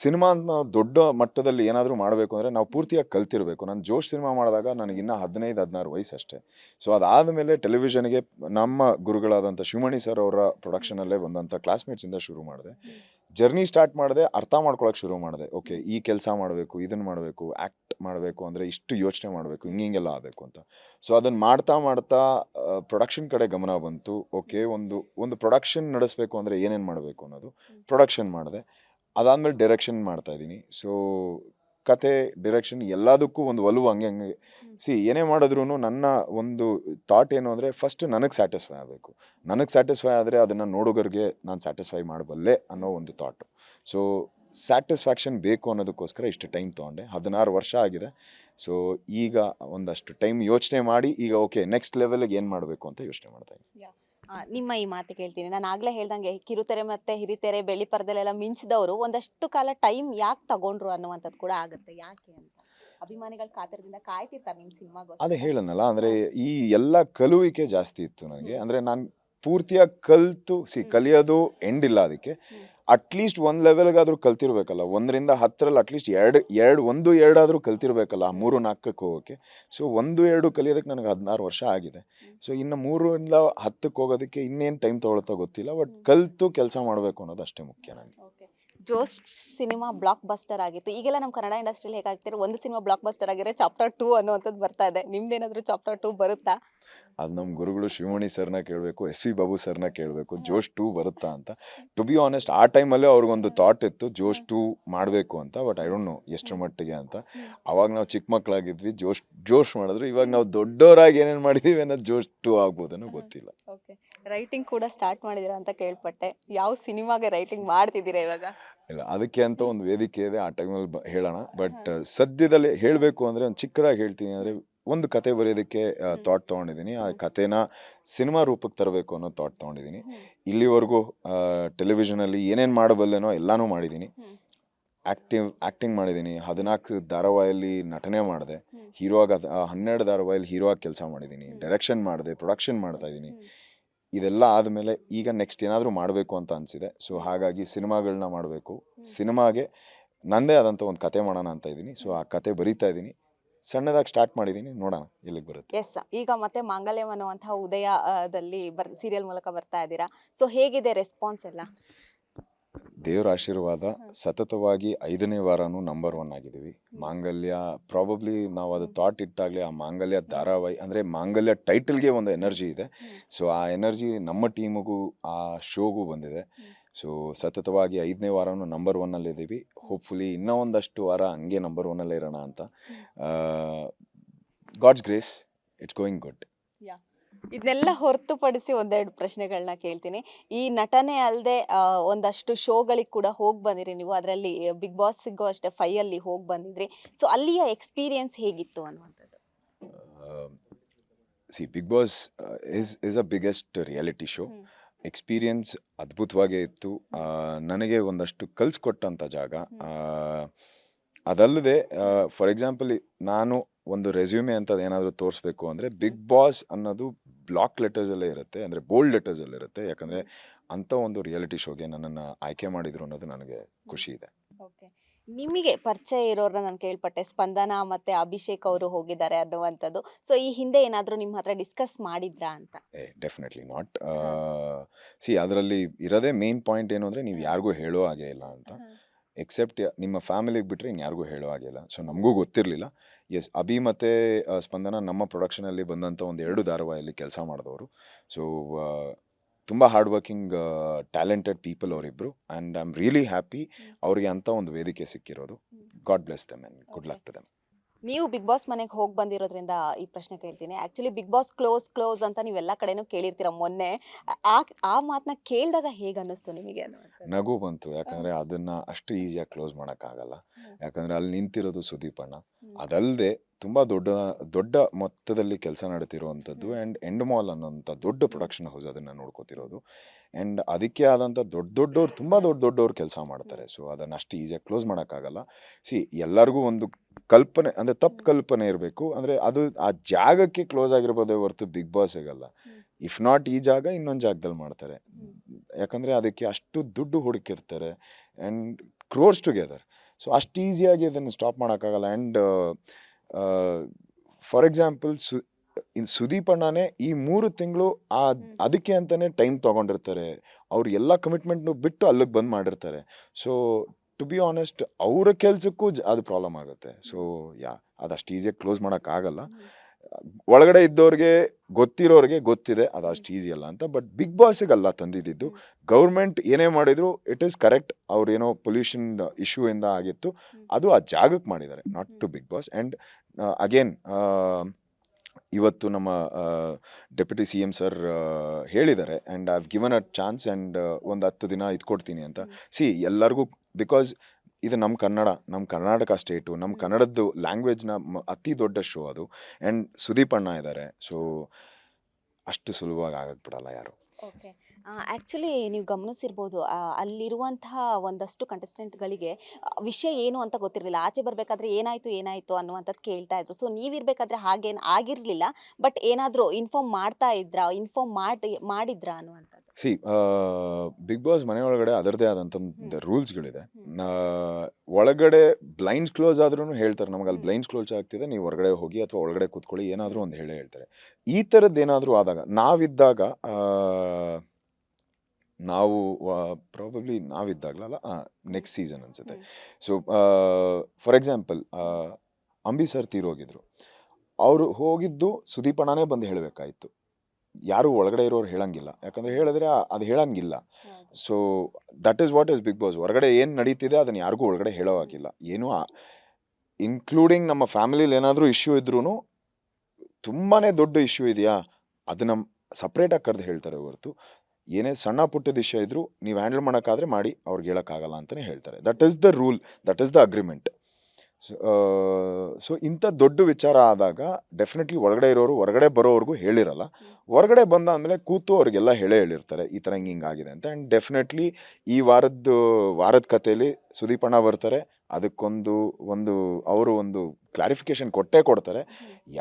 ಸಿನಿಮಾ ಅಂತ ನಾವು ದೊಡ್ಡ ಮಟ್ಟದಲ್ಲಿ ಏನಾದರೂ ಮಾಡಬೇಕು ಅಂದರೆ ನಾವು ಪೂರ್ತಿಯಾಗಿ ಕಲ್ತಿರಬೇಕು. ನಾನು ಜೋಶ್ ಸಿನಿಮಾ ಮಾಡಿದಾಗ ನನಗಿನ್ನೂ ಹದಿನೈದು ಹದಿನಾರು ವಯಸ್ಸು ಅಷ್ಟೇ ಸೊ ಅದಾದಮೇಲೆ ಟೆಲಿವಿಷನ್ಗೆ ನಮ್ಮ ಗುರುಗಳಾದಂಥ ಶಿವಮಣಿ ಸರ್ ಅವರ ಪ್ರೊಡಕ್ಷನಲ್ಲೇ ಬಂದಂಥ ಕ್ಲಾಸ್ಮೇಟ್ಸಿಂದ ಶುರು ಮಾಡಿದೆ. ಜರ್ನಿ ಸ್ಟಾರ್ಟ್ ಮಾಡಿದೆ ಅರ್ಥ ಮಾಡ್ಕೊಳಕ್ಕೆ ಶುರು ಮಾಡಿದೆ. ಓಕೆ ಈ ಕೆಲಸ ಮಾಡಬೇಕು ಇದನ್ನು ಮಾಡಬೇಕು ಆ್ಯಕ್ಟ್ ಮಾಡಬೇಕು ಅಂದರೆ ಇಷ್ಟು ಯೋಚನೆ ಮಾಡಬೇಕು ಹಿಂಗೆಲ್ಲ ಆಗಬೇಕು ಅಂತ. ಸೊ ಅದನ್ನು ಮಾಡ್ತಾ ಮಾಡ್ತಾ ಪ್ರೊಡಕ್ಷನ್ ಕಡೆ ಗಮನ ಬಂತು. ಓಕೆ ಒಂದು ಒಂದು ಪ್ರೊಡಕ್ಷನ್ ನಡೆಸಬೇಕು ಅಂದರೆ ಏನೇನು ಮಾಡಬೇಕು ಅನ್ನೋದು ಪ್ರೊಡಕ್ಷನ್ ಮಾಡಿದೆ. ಅದಾದಮೇಲೆ ಡೈರೆಕ್ಷನ್ ಮಾಡ್ತಾ ಇದ್ದೀನಿ. ಸೊ ಕತೆ ಡಿರೆಕ್ಷನ್ ಎಲ್ಲದಕ್ಕೂ ಒಂದು ಒಲವು ಹಂಗೆ ಹಂಗೆ. ಸಿ ಏನೇ ಮಾಡಿದ್ರೂ ನನ್ನ ಒಂದು ಥಾಟ್ ಏನು ಅಂದರೆ ಫಸ್ಟ್ ನನಗೆ ಸ್ಯಾಟಿಸ್ಫೈ ಆಗಬೇಕು. ನನಗೆ ಸ್ಯಾಟಿಸ್ಫೈ ಆದರೆ ಅದನ್ನು ನೋಡೋಗರಿಗೆ ನಾನು ಸ್ಯಾಟಿಸ್ಫೈ ಮಾಡಬಲ್ಲೆ ಅನ್ನೋ ಒಂದು ಥಾಟು ಸೊ ಸ್ಯಾಟಿಸ್ಫ್ಯಾಕ್ಷನ್ ಬೇಕು ಅನ್ನೋದಕ್ಕೋಸ್ಕರ ಇಷ್ಟು ಟೈಮ್ ತೊಗೊಂಡೆ. ಹದಿನಾರು ವರ್ಷ ಆಗಿದೆ. ಸೊ ಈಗ ಒಂದಷ್ಟು ಟೈಮ್ ಯೋಚನೆ ಮಾಡಿ ಈಗ ಓಕೆ ನೆಕ್ಸ್ಟ್ ಲೆವೆಲ್ಗೆ ಏನು ಮಾಡಬೇಕು ಅಂತ ಯೋಚನೆ ಮಾಡ್ತಾ ಇದ್ದೀನಿ. ಆ, ನಿಮ್ಮ ಈ ಮಾತು ಕೇಳ್ತೀನಿ. ನಾನು ಆಗಲೇ ಹೇಳ್ದಂಗೆ ಕಿರುತೆರೆ ಮತ್ತೆ ಹಿರಿತೆರೆ ಬೆಳ್ಳಿ ಪರದೆಲೆಲ್ಲ ಮಿಂಚಿದವರು ಒಂದಷ್ಟು ಕಾಲ ಟೈಮ್ ಯಾಕೆ ತಗೊಂಡ್ರು ಅನ್ನುವಂಥದ್ದು ಕೂಡ ಆಗುತ್ತೆ. ಯಾಕೆ ಅಂತ? ಅಭಿಮಾನಿಗಳ ಕಾತರದಿಂದ ಕಾಯ್ತಿರ್ತಾರೆ ನಿಮ್ಮ ಸಿನಿಮಾಗೋಸ್ಕರ. ಅದೇ ಹೇಳನಲ್ಲ ಅಂದರೆ ಈ ಎಲ್ಲ ಕಲುವಿಕೆ ಜಾಸ್ತಿ ಇತ್ತು ನನಗೆ. ಅಂದರೆ ನಾನು ಪೂರ್ತಿಯಾಗಿ ಕಲ್ತು ಸಿ ಕಲಿಯೋದು ಎಂಡ್ ಇಲ್ಲ ಅದಕ್ಕೆ. ಅಟ್ಲೀಸ್ಟ್ ಒಂದು ಲೆವೆಲ್ಗಾದರೂ ಕಲ್ತಿರ್ಬೇಕಲ್ಲ. ಒಂದರಿಂದ ಹತ್ತರಲ್ಲಿ ಅಟ್ಲೀಸ್ಟ್ ಎರಡು ಎರಡು ಒಂದು ಎರಡಾದರೂ ಕಲ್ತಿರ್ಬೇಕಲ್ಲ ಆ ಮೂರು ನಾಲ್ಕಕ್ಕೆ ಹೋಗೋಕ್ಕೆ ಸೊ ಒಂದು ಎರಡು ಕಲಿಯೋದಕ್ಕೆ ನನಗೆ ಹದಿನಾರು ವರ್ಷ ಆಗಿದೆ. ಸೊ ಇನ್ನು ಮೂರರಿಂದ ಹತ್ತಕ್ಕೆ ಹೋಗೋದಕ್ಕೆ ಇನ್ನೇನು ಟೈಮ್ ತೊಗೊಳುತ್ತೋ ಗೊತ್ತಿಲ್ಲ. ಬಟ್ ಕಲಿತು ಕೆಲಸ ಮಾಡಬೇಕು ಅನ್ನೋದು ಅಷ್ಟೇ ಮುಖ್ಯ ನನಗೆ. ಜೋಶ್ ಸಿನಿಮಾ ಬ್ಲಾಕ್ ಬಸ್ಟರ್ ಆಗಿತ್ತು. ಈಗೆಲ್ಲ ನಮ್ಮ ಕನ್ನಡ ಇಂಡಸ್ಟ್ರಿಯಲ್ಲಿ ಹೇಗಾಗ್ತಿರೋ ಒಂದು ಸಿನಿಮಾ ಬ್ಲಾಕ್ ಬಸ್ಟರ್ ಆಗಿರೋ ಚಾಪ್ಟರ್ ಟೂ ಅನ್ನುವಂಥದ್ದು ಬರ್ತಾ ಇದೆ. ನಿಮ್ದೇನಾದರೂ ಚಾಪ್ಟರ್ ಟೂ ಬರುತ್ತಾ? ಅದು ನಮ್ಮ ಗುರುಗಳು ಶಿವಮಣಿ ಸರ್ನ ಕೇಳಬೇಕು ಎಸ್ ಪಿ ಬಾಬು ಸರ್ನ ಕೇಳಬೇಕು ಜೋಶ್ ಟೂ ಬರುತ್ತಾ ಅಂತ. ಟು ಬಿ ಆನೆಸ್ಟ್ ಆ ಟೈಮಲ್ಲೇ ಅವ್ರಿಗೊಂದು ಥಾಟ್ ಇತ್ತು ಜೋಶ್ ಟೂ ಮಾಡಬೇಕು ಅಂತ ಬಟ್ ಐ ಡೋಂಟ್ ನೋ ಎಷ್ಟರ ಮಟ್ಟಿಗೆ ಅಂತ. ಅವಾಗ ನಾವು ಚಿಕ್ಕ ಮಕ್ಕಳಾಗಿದ್ವಿ ಜೋಶ್ ಜೋಶ್ ಮಾಡಿದ್ರು. ಇವಾಗ ನಾವು ದೊಡ್ಡವರಾಗಿ ಏನೇನು ಮಾಡಿದ್ದೀವಿ ಅನ್ನೋದು ಜೋಶ್ ಟೂ ಆಗ್ಬೋದೇನೋ ಗೊತ್ತಿಲ್ಲ. ಓಕೆ ರೈಟಿಂಗ್ ಕೂಡ ಸ್ಟಾರ್ಟ್ ಮಾಡಿದ್ದೀರಾ ಅಂತ ಕೇಳ್ಪಟ್ಟೆ. ಯಾವ ಸಿನಿಮಾಗೆ ರೈಟಿಂಗ್ ಮಾಡ್ತಿದ್ದೀರಾ ಇವಾಗ? ಇಲ್ಲ ಅದಕ್ಕೆ ಅಂತ ಒಂದು ವೇದಿಕೆ ಇದೆ ಆ ಟೈಮಲ್ಲಿ ಬ ಹೇಳೋಣ. ಬಟ್ ಸದ್ಯದಲ್ಲಿ ಹೇಳಬೇಕು ಅಂದರೆ ಒಂದು ಚಿಕ್ಕದಾಗಿ ಹೇಳ್ತೀನಿ ಅಂದರೆ ಒಂದು ಕತೆ ಬರೆಯೋದಕ್ಕೆ ಥಾಟ್ ತೊಗೊಂಡಿದ್ದೀನಿ. ಆ ಕತೆನ ಸಿನಿಮಾ ರೂಪಕ್ಕೆ ತರಬೇಕು ಅನ್ನೋ ಥಾಟ್ ತೊಗೊಂಡಿದ್ದೀನಿ. ಇಲ್ಲಿವರೆಗೂ ಟೆಲಿವಿಷನಲ್ಲಿ ಏನೇನು ಮಾಡಬಲ್ಲೆನೋ ಎಲ್ಲನೂ ಮಾಡಿದ್ದೀನಿ. ಆ್ಯಕ್ಟಿವ್ ಆ್ಯಕ್ಟಿಂಗ್ ಮಾಡಿದ್ದೀನಿ. ಹದಿನಾಲ್ಕು ಧಾರಾವಾಹಿಯಲ್ಲಿ ನಟನೆ ಮಾಡಿದೆ. ಹೀರೋ ಆಗ ಹನ್ನೆರಡು ಧಾರಾವಾಹಿಯಲ್ಲಿ ಹೀರೋ ಆಗಿ ಕೆಲಸ ಮಾಡಿದ್ದೀನಿ. ಡೈರೆಕ್ಷನ್ ಮಾಡಿದೆ ಪ್ರೊಡಕ್ಷನ್ ಮಾಡ್ತಾ ಇದ್ದೀನಿ. ಇದೆಲ್ಲ ಆದಮೇಲೆ ಈಗ ನೆಕ್ಸ್ಟ್ ಏನಾದರೂ ಮಾಡಬೇಕು ಅಂತ ಅನಿಸಿದೆ. ಸೊ ಹಾಗಾಗಿ ಸಿನಿಮಾಗಳನ್ನ ಮಾಡಬೇಕು. ಸಿನಿಮಾಗೆ ನನ್ನದೇ ಆದಂಥ ಒಂದು ಕತೆ ಮಾಡೋಣ ಅಂತ ಇದ್ದೀನಿ. ಸೊ ಆ ಕತೆ ಬರೀತಾ ಇದ್ದೀನಿ. ಸಣ್ಣದಾಗಿ ಸ್ಟಾರ್ಟ್ ಮಾಡಿದ್ದೀನಿ. ನೋಡೋಣ ಎಲ್ಲಿಗೆ ಬರುತ್ತೆ. ಎಸ್ ಈಗ ಮತ್ತೆ ಮಾಂಗಲ್ಯಂ ಅನ್ನುವಂತಹ ಉದಯದಲ್ಲಿ ಬರ್ ಸೀರಿಯಲ್ ಮೂಲಕ ಬರ್ತಾ ಇದ್ದೀರಾ? ಸೊ ಹೇಗಿದೆ ರೆಸ್ಪಾನ್ಸ್ ಎಲ್ಲ? ದೇವರ ಆಶೀರ್ವಾದ ಸತತವಾಗಿ ಐದನೇ ವಾರನೂ ನಂಬರ್ ಒನ್ ಆಗಿದ್ದೀವಿ. ಮಾಂಗಲ್ಯ ಪ್ರಾಬಬ್ಲಿ ನಾವು ಅದು ಥಾಟ್ ಇಟ್ಟಾಗಲಿ ಆ ಮಾಂಗಲ್ಯ ಧಾರಾವಾಹಿ ಅಂದರೆ ಮಾಂಗಲ್ಯ ಟೈಟಲ್ಗೆ ಒಂದು ಎನರ್ಜಿ ಇದೆ. ಸೊ ಆ ಎನರ್ಜಿ ನಮ್ಮ ಟೀಮಿಗೂ ಆ ಶೋಗೂ ಬಂದಿದೆ. ಸೊ ಸತತವಾಗಿ ಐದನೇ ವಾರನೂ ನಂಬರ್ ಒನ್ನಲ್ಲಿದ್ದೀವಿ ಹೋಪ್ಫುಲಿ ಇನ್ನೂ ಒಂದಷ್ಟು ವಾರ ಹಂಗೆ ನಂಬರ್ ಒನ್ನಲ್ಲೇ ಇರೋಣ ಅಂತ. God's grace it's going good ಇದನ್ನೆಲ್ಲ ಹೊರತುಪಡಿಸಿ ಒಂದೆರಡು ಪ್ರಶ್ನೆಗಳನ್ನ ಕೇಳ್ತೀನಿ. ಈ ನಟನೆ ಅಲ್ಲದೆ ಒಂದಷ್ಟು ಶೋಗಳಿಗೆ ಕೂಡ ಹೋಗಿ ಬಂದಿರಿ ನೀವು. ಅದರಲ್ಲಿ ಬಿಗ್ ಬಾಸ್ ಸಿಗೋ ಅಷ್ಟೇ ಫೈ ಅಲ್ಲಿ ಹೋಗಿ ಬಂದಿದ್ರಿ. ಸೊ ಅಲ್ಲಿಯ ಎಕ್ಸ್ಪೀರಿಯನ್ಸ್ ಹೇಗಿತ್ತು ಅನ್ನುವಂಥದ್ದು? See Bigg Boss is is a biggest reality show. Experience ಅದ್ಭುತವಾಗೇ ಇತ್ತು. ನನಗೆ ಒಂದಷ್ಟು ಕಲಿಸ್ಕೊಟ್ಟಂಥ ಜಾಗ. ಅದಲ್ಲದೆ ಫಾರ್ ಎಕ್ಸಾಂಪಲ್ ನಾನು ಒಂದು ರೆಸ್ಯೂಮೆ ಅಂತದ್ದು ಏನಾದರೂ ತೋರಿಸ್ಬೇಕು ಅಂದರೆ ಬಿಗ್ ಬಾಸ್ ಅನ್ನೋದು ಬ್ಲಾಕ್ ಲೆಟರ್ಸಲ್ಲೇ ಇರುತ್ತೆ ಅಂದರೆ ಬೋಲ್ಡ್ ಲೆಟರ್ಸಲ್ಲಿ ಇರುತ್ತೆ. ಯಾಕಂದರೆ ಅಂಥ ಒಂದು ರಿಯಾಲಿಟಿ ಶೋಗೆ ನನ್ನನ್ನು ಆಯ್ಕೆ ಮಾಡಿದ್ರು ಅನ್ನೋದು ನನಗೆ ಖುಷಿ ಇದೆ. ಓಕೆ ನಿಮಗೆ ಪರಿಚಯ ಇರೋರನ್ನ ನಾನು ಕೇಳ್ಪಟ್ಟೆ. ಸ್ಪಂದನ ಮತ್ತೆ ಅಭಿಷೇಕ್ ಅವರು ಹೋಗಿದ್ದಾರೆ ಅನ್ನುವಂಥದ್ದು. ಸೊ ಈ ಹಿಂದೆ ಏನಾದರೂ ನಿಮ್ಮ ಹತ್ರ ಡಿಸ್ಕಸ್ ಮಾಡಿದ್ರಾ ಅಂತ? ಏ ಡೆಫಿನೆಟ್ಲಿ ನಾಟ್ ಸಿ ಅದರಲ್ಲಿ ಇರೋದೇ ಮೇನ್ ಪಾಯಿಂಟ್ ಏನು ಅಂದರೆ ನೀವು ಯಾರಿಗೂ ಹೇಳೋ ಹಾಗೆ ಇಲ್ಲ ಅಂತ. ಎಕ್ಸೆಪ್ಟ್ ನಿಮ್ಮ ಫ್ಯಾಮಿಲಿಗೆ ಬಿಟ್ಟರೆ ಇನ್ಯಾರಿಗೂ ಹೇಳೋ ಆಗಿಲ್ಲ ಸೊ ನಮಗೂ ಗೊತ್ತಿರಲಿಲ್ಲ. ಎಸ್ ಅಭಿ ಮತ್ತು ಸ್ಪಂದನ ನಮ್ಮ ಪ್ರೊಡಕ್ಷನಲ್ಲಿ ಬಂದಂಥ ಒಂದು ಎರಡು ಧಾರಾವಾಹಿಯಲ್ಲಿ ಕೆಲಸ ಮಾಡಿದವರು. ಸೊ ತುಂಬ ಹಾರ್ಡ್ ವರ್ಕಿಂಗ್ ಟ್ಯಾಲೆಂಟೆಡ್ ಪೀಪಲ್ ಅವರಿಬ್ಬರು and I am really happy ಅವರಿಗೆ ಅಂಥ ಒಂದು ವೇದಿಕೆ ಸಿಕ್ಕಿರೋದು. God bless them and good luck to them ನೀವು ಬಿಗ್ ಬಾಸ್ ಮನೆಗೆ ಹೋಗಿ ಬಂದಿರೋದ್ರಿಂದ ಈ ಪ್ರಶ್ನೆ ಕೇಳ್ತೀನಿ. Actually Bigg Boss close close ಅಂತ ನೀವೆಲ್ಲ ಕಡೆನೂ ಕೇಳಿರ್ತೀರ ಮೊನ್ನೆ. ಆ ಆ ಮಾತನ್ನ ಕೇಳಿದಾಗ ಹೇಗೆ ಅನ್ನಿಸ್ತು ನಿಮಗೆ ನಗು ಬಂತು. ಯಾಕಂದರೆ ಅದನ್ನು ಅಷ್ಟು ಈಸಿಯಾಗಿ ಕ್ಲೋಸ್ ಮಾಡೋಕ್ಕಾಗಲ್ಲ. ಯಾಕಂದರೆ ಅಲ್ಲಿ ನಿಂತಿರೋದು ಸುದೀಪಣ್ಣ. ಅದಲ್ಲದೆ ತುಂಬ ದೊಡ್ಡ ದೊಡ್ಡ ಮೊತ್ತದಲ್ಲಿ ಕೆಲಸ ನಡೀತಿರುವಂಥದ್ದು. ಆ್ಯಂಡ್ ಎಂಡ್ ಮಾಲ್ ಅನ್ನೋಂಥ ದೊಡ್ಡ ಪ್ರೊಡಕ್ಷನ್ ಹೌಸ್ ಅದನ್ನು ನೋಡ್ಕೋತಿರೋದು. ಆ್ಯಂಡ್ ಅದಕ್ಕೆ ಆದಂಥ ದೊಡ್ಡ ದೊಡ್ಡವ್ರು ತುಂಬ ದೊಡ್ಡ ದೊಡ್ಡವ್ರು ಕೆಲಸ ಮಾಡ್ತಾರೆ. ಸೊ ಅದನ್ನು ಅಷ್ಟು ಈಸಿಯಾಗಿ ಕ್ಲೋಸ್ ಮಾಡೋಕ್ಕಾಗಲ್ಲ. ಸಿ ಎಲ್ಲರಿಗೂ ಒಂದು ಕಲ್ಪನೆ ಅಂದರೆ ತಪ್ಪು ಕಲ್ಪನೆ ಇರಬೇಕು. ಅಂದರೆ ಅದು ಆ ಜಾಗಕ್ಕೆ ಕ್ಲೋಸ್ ಆಗಿರ್ಬೋದೇ ಹೊರತು ಬಿಗ್ ಬಾಸ್ ಆಗಲ್ಲ. ಇಫ್ ನಾಟ್ ಈ ಜಾಗ ಇನ್ನೊಂದು ಜಾಗದಲ್ಲಿ ಮಾಡ್ತಾರೆ. ಯಾಕಂದರೆ ಅದಕ್ಕೆ ಅಷ್ಟು ದುಡ್ಡು ಹುಡುಕಿರ್ತಾರೆ ಆ್ಯಂಡ್ ಕ್ರೋರ್ಸ್ ಟುಗೆದರ್ ಸೊ ಅಷ್ಟು ಈಸಿಯಾಗಿ ಅದನ್ನು ಸ್ಟಾಪ್ ಮಾಡೋಕ್ಕಾಗಲ್ಲ. ಆ್ಯಂಡ್ ಫಾರ್ ಎಕ್ಸಾಂಪಲ್ ಸು ಇನ್ ಸುದೀಪ್ ಅಣ್ಣನೇ ಈ ಮೂರು ತಿಂಗಳು ಆ ಅದಕ್ಕೆ ಅಂತಲೇ ಟೈಮ್ ತೊಗೊಂಡಿರ್ತಾರೆ. ಅವ್ರು ಎಲ್ಲ ಕಮಿಟ್ಮೆಂಟ್ನು ಬಿಟ್ಟು ಅಲ್ಲಿಗೆ ಬಂದ್ ಮಾಡಿರ್ತಾರೆ. ಸೊ ಟು ಬಿ ಆನೆಸ್ಟ್ ಅವರ ಕೆಲಸಕ್ಕೂ ಅದು ಪ್ರಾಬ್ಲಮ್ ಆಗುತ್ತೆ. ಸೊ ಯಾ ಅದಷ್ಟು ಅಷ್ಟು ಈಸಿಯಾಗಿ ಕ್ಲೋಸ್ ಮಾಡೋಕ್ಕಾಗಲ್ಲ ಒಳಗಡೆ ಇದ್ದವ್ರಿಗೆ ಗೊತ್ತಿರೋರಿಗೆ ಗೊತ್ತಿದೆ ಅದು ಅಷ್ಟು ಈಸಿ ಅಲ್ಲ ಅಂತ. ಬಟ್ ಬಿಗ್ ಬಾಸಿಗಲ್ಲ ತಂದಿದ್ದು ಗೌರ್ಮೆಂಟ್ ಏನೇ ಮಾಡಿದ್ರು ಇಟ್ ಈಸ್ ಕರೆಕ್ಟ್ ಅವ್ರೇನೋ ಪೊಲ್ಯೂಷನ್ ಇಶ್ಯೂ ಇಂದ ಆಗಿತ್ತು. ಅದು ಆ ಜಾಗಕ್ಕೆ ಮಾಡಿದ್ದಾರೆ not to Bigg Boss and again ಇವತ್ತು ನಮ್ಮ ಡೆಪ್ಯೂಟಿ ಸಿ ಎಂ ಸರ್ ಹೇಳಿದ್ದಾರೆ and I've given a chance and ಒಂದು ಹತ್ತು ದಿನ ಇದು ಕೊಡ್ತೀನಿ ಅಂತ ಸಿ ಎಲ್ಲರಿಗೂ ಬಿಕಾಸ್ ಇದು ನಮ್ಮ ಕನ್ನಡ ನಮ್ಮ ಕರ್ನಾಟಕ ಸ್ಟೇಟು ನಮ್ಮ ಕನ್ನಡದ್ದು ಲ್ಯಾಂಗ್ವೇಜ್ನ ಅತಿ ದೊಡ್ಡ ಶೋ ಅದು. ಆ್ಯಂಡ್ ಸುದೀಪ್ ಅಣ್ಣ ಇದ್ದಾರೆ ಸೊ ಅಷ್ಟು ಸುಲಭವಾಗಿ ಆಗಕ್ಕೆ ಬಿಡಲ್ಲ ಯಾರು. ಓಕೆ ಆ್ಯಕ್ಚುಲಿ ನೀವು ಗಮನಿಸಿರ್ಬೋದು ಅಲ್ಲಿರುವಂತಹ ಒಂದಷ್ಟು ಕಂಟೆಸ್ಟೆಂಟ್ಗಳಿಗೆ ವಿಷಯ ಏನು ಅಂತ ಗೊತ್ತಿರಲಿಲ್ಲ. ಆಚೆ ಬರಬೇಕಾದ್ರೆ ಏನಾಯಿತು ಏನಾಯಿತು ಅನ್ನುವಂಥದ್ದು ಕೇಳ್ತಾ ಇದ್ರು. ಸೊ ನೀವಿರಬೇಕಾದ್ರೆ ಹಾಗೇನು ಆಗಿರಲಿಲ್ಲ. ಬಟ್ ಏನಾದರೂ ಇನ್ಫಾರ್ಮ್ ಮಾಡ್ತಾ ಇದ್ರಾ ಇನ್ಫಾರ್ಮ್ ಮಾಡಿ ಮಾಡಿದ್ರಾ ಅನ್ನುವಂಥದ್ದು ಸಿ ಬಿಗ್ ಬಾಸ್ ಮನೆಯೊಳಗಡೆ ಅದರದೇ ಆದಂಥ. ರೂಲ್ಸ್ಗಳಿದೆ. ಒಳಗಡೆ ಬ್ಲೈಂಡ್ಸ್ ಕ್ಲೋಸ್ ಆದ್ರೂ ಹೇಳ್ತಾರೆ ನಮಗೆ ಅಲ್ಲಿ. ಬ್ಲೈಂಡ್ಸ್ ಕ್ಲೋಸ್ ಆಗ್ತಿದೆ ನೀವು ಹೊರಗಡೆ ಹೋಗಿ ಅಥವಾ ಒಳಗಡೆ ಕೂತ್ಕೊಳ್ಳಿ ಏನಾದರೂ ಒಂದು ಹೇಳಿ ಹೇಳ್ತಾರೆ ಈ ಥರದ್ದು ಏನಾದರೂ ಆದಾಗ ನಾವಿದ್ದಾಗ ನಾವು ಪ್ರಾಬಬ್ಲಿ ನಾವಿದ್ದಾಗಲಲ್ಲ ನೆಕ್ಸ್ಟ್ ಸೀಸನ್ ಅನ್ಸುತ್ತೆ. So for example Ambi sir ತೀರೋಗಿದ್ರು ಅವರು ಹೋಗಿದ್ದು ಸುದೀಪಣ್ಣನೇ ಬಂದು ಹೇಳಬೇಕಾಯಿತು ಯಾರು ಒಳಗಡೆ ಇರೋರು ಹೇಳಂಗಿಲ್ಲ. ಯಾಕಂದ್ರೆ ಹೇಳಿದ್ರೆ ಅದು ಹೇಳಂಗಿಲ್ಲ. So that is what is Bigg Boss ಹೊರಗಡೆ ಏನು ನಡೀತಿದೆ ಅದನ್ನು ಯಾರಿಗೂ ಒಳಗಡೆ ಹೇಳೋ ಹಾಗಿಲ್ಲ ಏನು ಇನ್ಕ್ಲೂಡಿಂಗ್ ನಮ್ಮ ಫ್ಯಾಮಿಲಿಲಿ ಏನಾದರೂ ಇಶ್ಯೂ ಇದ್ರೂ ತುಂಬಾ ದೊಡ್ಡ ಇಶ್ಯೂ ಇದೆಯಾ? ಅದನ್ನ ಸಪ್ರೇಟಾಗಿ ಕರೆದು ಹೇಳ್ತಾರೆ ಹೊರತು. ಏನೇ ಸಣ್ಣ ಪುಟ್ಟದ ವಿಷಯ ಇದ್ದರೂ ನೀವು ಹ್ಯಾಂಡಲ್ ಮಾಡೋಕ್ಕಾದ್ರೆ ಮಾಡಿ ಅವ್ರಿಗೆ ಹೇಳೋಕ್ಕಾಗಲ್ಲ ಅಂತಲೇ ಹೇಳ್ತಾರೆ. That is the rule that is the agreement so ಇಂಥ ದೊಡ್ಡ ವಿಚಾರ ಆದಾಗ ಡೆಫಿನೆಟ್ಲಿ ಒಳಗಡೆ ಇರೋರು ಹೊರಗಡೆ ಬರೋವರೆಗೂ ಹೇಳಿರಲ್ಲ. ಹೊರಗಡೆ ಬಂದ ಆದಮೇಲೆ ಕೂತು ಅವ್ರಿಗೆಲ್ಲ ಹೇಳೇ ಹೇಳಿರ್ತಾರೆ ಈ ಥರ ಹಿಂಗೆ ಹಿಂಗಾಗಿದೆ ಅಂತ. ಆ್ಯಂಡ್ ಡೆಫಿನೆಟ್ಲಿ ಈ ವಾರದ್ದು ವಾರದ ಕಥೆಯಲ್ಲಿ ಸುದೀಪಣ್ಣ ಬರ್ತಾರೆ. ಅದಕ್ಕೊಂದು ಒಂದು ಅವರು ಒಂದು ಕ್ಲಾರಿಫಿಕೇಶನ್ ಕೊಟ್ಟೇ ಕೊಡ್ತಾರೆ.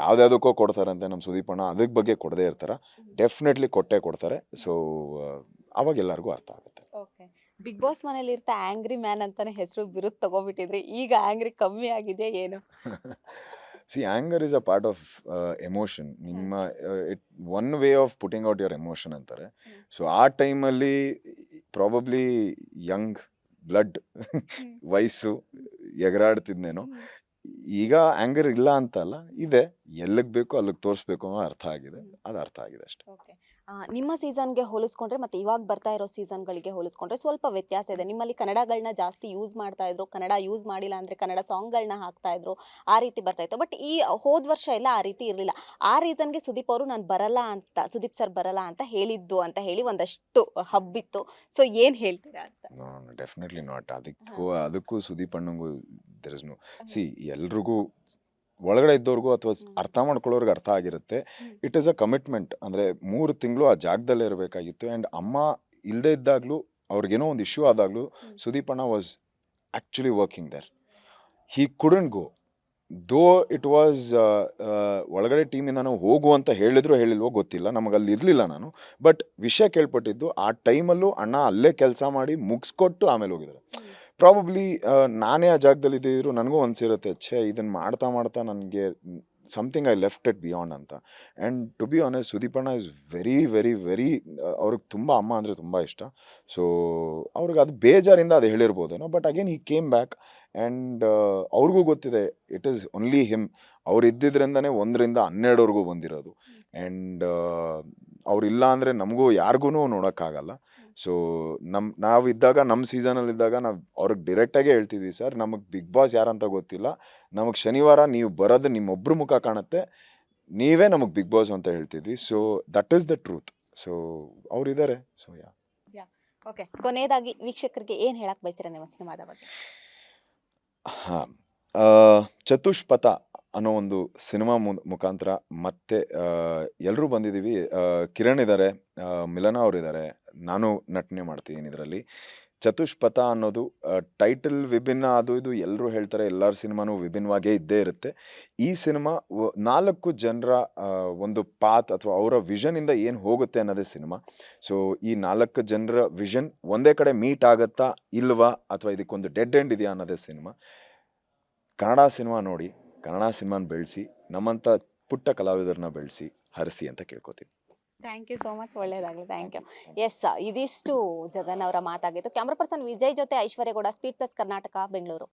ಯಾವುದ್ಯಾವುದಕ್ಕೋ ಕೊಡ್ತಾರೆ ಅಂತ ನಮ್ಮ ಸುದೀಪಣ್ಣ ಅದಕ್ಕೆ ಬಗ್ಗೆ ಕೊಡದೇ ಇರ್ತಾರೆ. ಡೆಫಿನೆಟ್ಲಿ ಕೊಟ್ಟೇ ಕೊಡ್ತಾರೆ. ಸೊ ಅವಾಗ ಎಲ್ಲರಿಗೂ ಅರ್ಥ ಆಗುತ್ತೆ. ಬಿಗ್ ಬಾಸ್ ಮನೇಲಿ ಇರ್ತಾ ಆಂಗ್ರಿ ಮ್ಯಾನ್ ಅಂತಾನೆ ಹೆಸರು ಬಿರುದು ತಗೋಬಿಟ್ಟಿದ್ರಿ ಈಗ ಆಂಗ್ರಿ ಕಮ್ಮಿ ಆಗಿದೆ ಏನು? See anger is a part of emotion ನಿಮ್ಮ it one way of putting out your emotion ಅಂತಾರೆ. ಸೊ ಆ ಟೈಮಲ್ಲಿ ಪ್ರಾಬಬ್ಲಿ ಯಂಗ್ ಬ್ಲಡ್ ವಯಸ್ಸು ಎಗರಾಡ್ತಿದ್ನೇನೋ. ಈಗ ಆ್ಯಂಗರ್ ಇಲ್ಲ ಅಂತ ಅಲ್ಲ ಇದೆ. ಎಲ್ಲಿಗೆ ಬೇಕೋ ಅಲ್ಲಿಗೆ ತೋರಿಸ್ಬೇಕು ಅನ್ನೋ ಅರ್ಥ ಆಗಿದೆ. ಅದು ಅರ್ಥ ಆಗಿದೆ ಅಷ್ಟೇ. ಓಕೆ ನಿಮ್ಮ ಸೀಸನ್ಗೆ ಹೋಲಿಸ್ಕೊಂಡ್ರೆ ಮತ್ತೆ ಇವಾಗ ಬರ್ತಾ ಇರೋ ಸೀಸನ್ಗಳಿಗೆ ಹೋಲಿಸ್ಕೊಂಡ್ರೆ ಸ್ವಲ್ಪ ವ್ಯತ್ಯಾಸ ಇದೆ. ನಿಮ್ಮಲ್ಲಿ ಕನ್ನಡಗಳನ್ನ ಜಾಸ್ತಿ ಯೂಸ್ ಮಾಡ್ತಾ ಇದ್ರು ಕನ್ನಡ ಯೂಸ್ ಮಾಡಿಲ್ಲ ಅಂದ್ರೆ ಕನ್ನಡ ಸಾಂಗ್ಗಳನ್ನ ಹಾಕ್ತಾ ಇದ್ರು ಆ ರೀತಿ ಬರ್ತಾ ಇತ್ತು. ಬಟ್ ಈ ಹೋದ ವರ್ಷ ಎಲ್ಲ ಆ ರೀತಿ ಇರಲಿಲ್ಲ. ಆ ರೀಸನ್ಗೆ ಸುದೀಪ್ ಅವರು ನಾನು ಬರಲ್ಲ ಅಂತ ಸುದೀಪ್ ಸರ್ ಬರಲ್ಲ ಅಂತ ಹೇಳಿದ್ದು ಅಂತ ಹೇಳಿ ಒಂದಷ್ಟು ಹಬ್ಬಿತ್ತು. ಸೊ ಏನು ಹೇಳ್ತೀರಾ ಅಂತ? Definitely not. ಅದಕ್ಕೂ ಅದಕ್ಕೂ ಸುದೀಪ್ ಅಣ್ಣಂಗೂ ಸಿ ಎಲ್ರಿಗೂ ಒಳಗಡೆ ಇದ್ದವ್ರಿಗೂ ಅಥವಾ. ಅರ್ಥ ಮಾಡ್ಕೊಳ್ಳೋರ್ಗೆ ಅರ್ಥ ಆಗಿರುತ್ತೆ. ಇಟ್ ಈಸ್ ಅ ಕಮಿಟ್ಮೆಂಟ್ ಅಂದರೆ ಮೂರು ತಿಂಗಳು ಆ ಜಾಗದಲ್ಲೇ ಇರಬೇಕಾಗಿತ್ತು. ಆ್ಯಂಡ್ ಅಮ್ಮ ಇಲ್ಲದೇ ಇದ್ದಾಗಲೂ ಅವ್ರಿಗೇನೋ ಒಂದು issue ಆದಾಗಲೂ ಸುದೀಪಣ್ಣ Sudeep anna was actually working there he couldn't go though it was ಒಳಗಡೆ ಟೀಮಿಂದ ನಾವು ಹೋಗು ಅಂತ ಹೇಳಿದ್ರು ಹೇಳಿಲ್ವೋ ಗೊತ್ತಿಲ್ಲ. ನಮಗೆ ಅಲ್ಲಿ ಇರಲಿಲ್ಲ ನಾನು. ಬಟ್ ವಿಷಯ ಕೇಳ್ಪಟ್ಟಿದ್ದು ಆ ಟೈಮಲ್ಲೂ ಅಣ್ಣ ಅಲ್ಲೇ ಕೆಲಸ ಮಾಡಿ ಮುಗಿಸ್ಕೊಟ್ಟು ಆಮೇಲೆ ಹೋಗಿದ್ದಾರೆ. ಪ್ರಾಬಬ್ಲಿ ನಾನೇ ಆ ಜಾಗದಲ್ಲಿ ಇದ್ದಿದ್ರು ನನಗೂ ಅನ್ಸಿರುತ್ತೆ ಛೇ ಇದನ್ನು ಮಾಡ್ತಾ ಮಾಡ್ತಾ ನನಗೆ something I left it beyond ಅಂತ. ಆ್ಯಂಡ್ ಟು ಬಿ ಆನೆಸ್ಟ್ ಸುದೀಪಣ್ಣ ಇಸ್ ವೆರಿ ವೆರಿ ವೆರಿ ಅವ್ರಿಗೆ ತುಂಬ ಅಮ್ಮ ಅಂದರೆ ತುಂಬ ಇಷ್ಟ. ಸೊ ಅವ್ರಿಗೆ ಅದು ಬೇಜಾರಿಂದ ಅದು ಹೇಳಿರ್ಬೋದೇನೋ but again he came back and ಅವ್ರಿಗೂ ಗೊತ್ತಿದೆ ಇಟ್ ಈಸ್ ಓನ್ಲಿ ಹಿಮ್ ಅವ್ರು ಇದ್ದಿದ್ರಿಂದನೇ ಒಂದರಿಂದ ಹನ್ನೆರಡವರೆಗೂ ಬಂದಿರೋದು. ಆ್ಯಂಡ್ ಅವ್ರಿಲ್ಲ ಅಂದರೆ ನಮಗೂ ಯಾರಿಗೂ ನೋಡೋಕ್ಕಾಗಲ್ಲ. ಸೊ ನಮ್ಮ ನಾವು ಇದ್ದಾಗ ನಮ್ಮ ಸೀಸನಲ್ಲಿ ಇದ್ದಾಗ ನಾವು ಅವ್ರಿಗೆ ಡೈರೆಕ್ಟಾಗೇ ಹೇಳ್ತಿದ್ವಿ ಸರ್ ನಮಗೆ ಬಿಗ್ ಬಾಸ್ ಯಾರಂತ ಗೊತ್ತಿಲ್ಲ. ನಮಗೆ ಶನಿವಾರ ನೀವು ಬರೋದು ನಿಮ್ಮೊಬ್ಬರು ಮುಖ ಕಾಣುತ್ತೆ. ನೀವೇ ನಮಗೆ ಬಿಗ್ ಬಾಸ್ ಅಂತ ಹೇಳ್ತಿದ್ವಿ. So that is the truth so ಅವರಿದ್ದಾರೆ ಸೊ ಯಾ ಓಕೆ ಕೊನೆಯದಾಗಿ ವೀಕ್ಷಕರಿಗೆ ಏನು ಹೇಳಕ್ಕೆ ಬಯಸ್ತೀರಾ ನಿಮ್ಮ ಸಿನಿಮಾದ ಬಗ್ಗೆ? ಹಾಂ. ಚತುಷ್ಪಥ ಅನ್ನೋ ಒಂದು ಸಿನಿಮಾ ಮು- ಮುಖಾಂತರ ಮತ್ತೆ ಎಲ್ಲರೂ ಬಂದಿದ್ದೀವಿ. ಕಿರಣ್ ಇದ್ದಾರೆ ಮಿಲನ ಅವರಿದ್ದಾರೆ ನಾನು ನಟನೆ ಮಾಡ್ತಿದ್ದೀನಿ ಇದರಲ್ಲಿ. ಚತುಷ್ಪಥ ಅನ್ನೋದು ಟೈಟಲ್ ವಿಭಿನ್ನ ಅದು ಇದು ಎಲ್ಲರೂ ಹೇಳ್ತಾರೆ, ಎಲ್ಲರ ಸಿನಿಮಾನೂ ವಿಭಿನ್ನವಾಗೇ ಇದ್ದೇ ಇರುತ್ತೆ. ಈ ಸಿನಿಮಾ ನಾಲ್ಕು ಜನರ ಒಂದು ಪಾತ್ ಅಥವಾ ಅವರ ವಿಷನಿಂದ ಏನು ಹೋಗುತ್ತೆ ಅನ್ನೋದೇ ಸಿನಿಮಾ. ಸೊ, ಈ ನಾಲ್ಕು ಜನರ ವಿಷನ್ ಒಂದೇ ಕಡೆ ಮೀಟ್ ಆಗುತ್ತಾ ಇಲ್ವಾ ಅಥವಾ ಇದಕ್ಕೊಂದು ಡೆಡ್ ಎಂಡ್ ಇದೆಯಾ ಅನ್ನೋದೇ ಸಿನಿಮಾ. ಕನ್ನಡ ಸಿನಿಮಾ ನೋಡಿ, ಕನ್ನಡ ಸಿನಿಮಾನ ಬೆಳೆಸಿ, ನಮ್ಮಂಥ ಪುಟ್ಟ ಕಲಾವಿದರನ್ನ ಬೆಳೆಸಿ, ಹರಿಸಿ ಅಂತ ಕೇಳ್ಕೊತೀನಿ. ಥ್ಯಾಂಕ್ ಯು ಸೋ ಮಚ್ ಒಳ್ಳೇದಾಗಲಿ ಥ್ಯಾಂಕ್ ಯು. ಎಸ್ ಇದಿಷ್ಟು ಜಗನ್ ಅವರ ಮಾತಾಗಿತ್ತು ಕ್ಯಾಮ್ರಾ ಪರ್ಸನ್ ವಿಜಯ್ ಜೊತೆ ಐಶ್ವರ್ಯಗೌಡ ಸ್ಪೀಡ್ ಪ್ಲಸ್ ಕರ್ನಾಟಕ ಬೆಂಗಳೂರು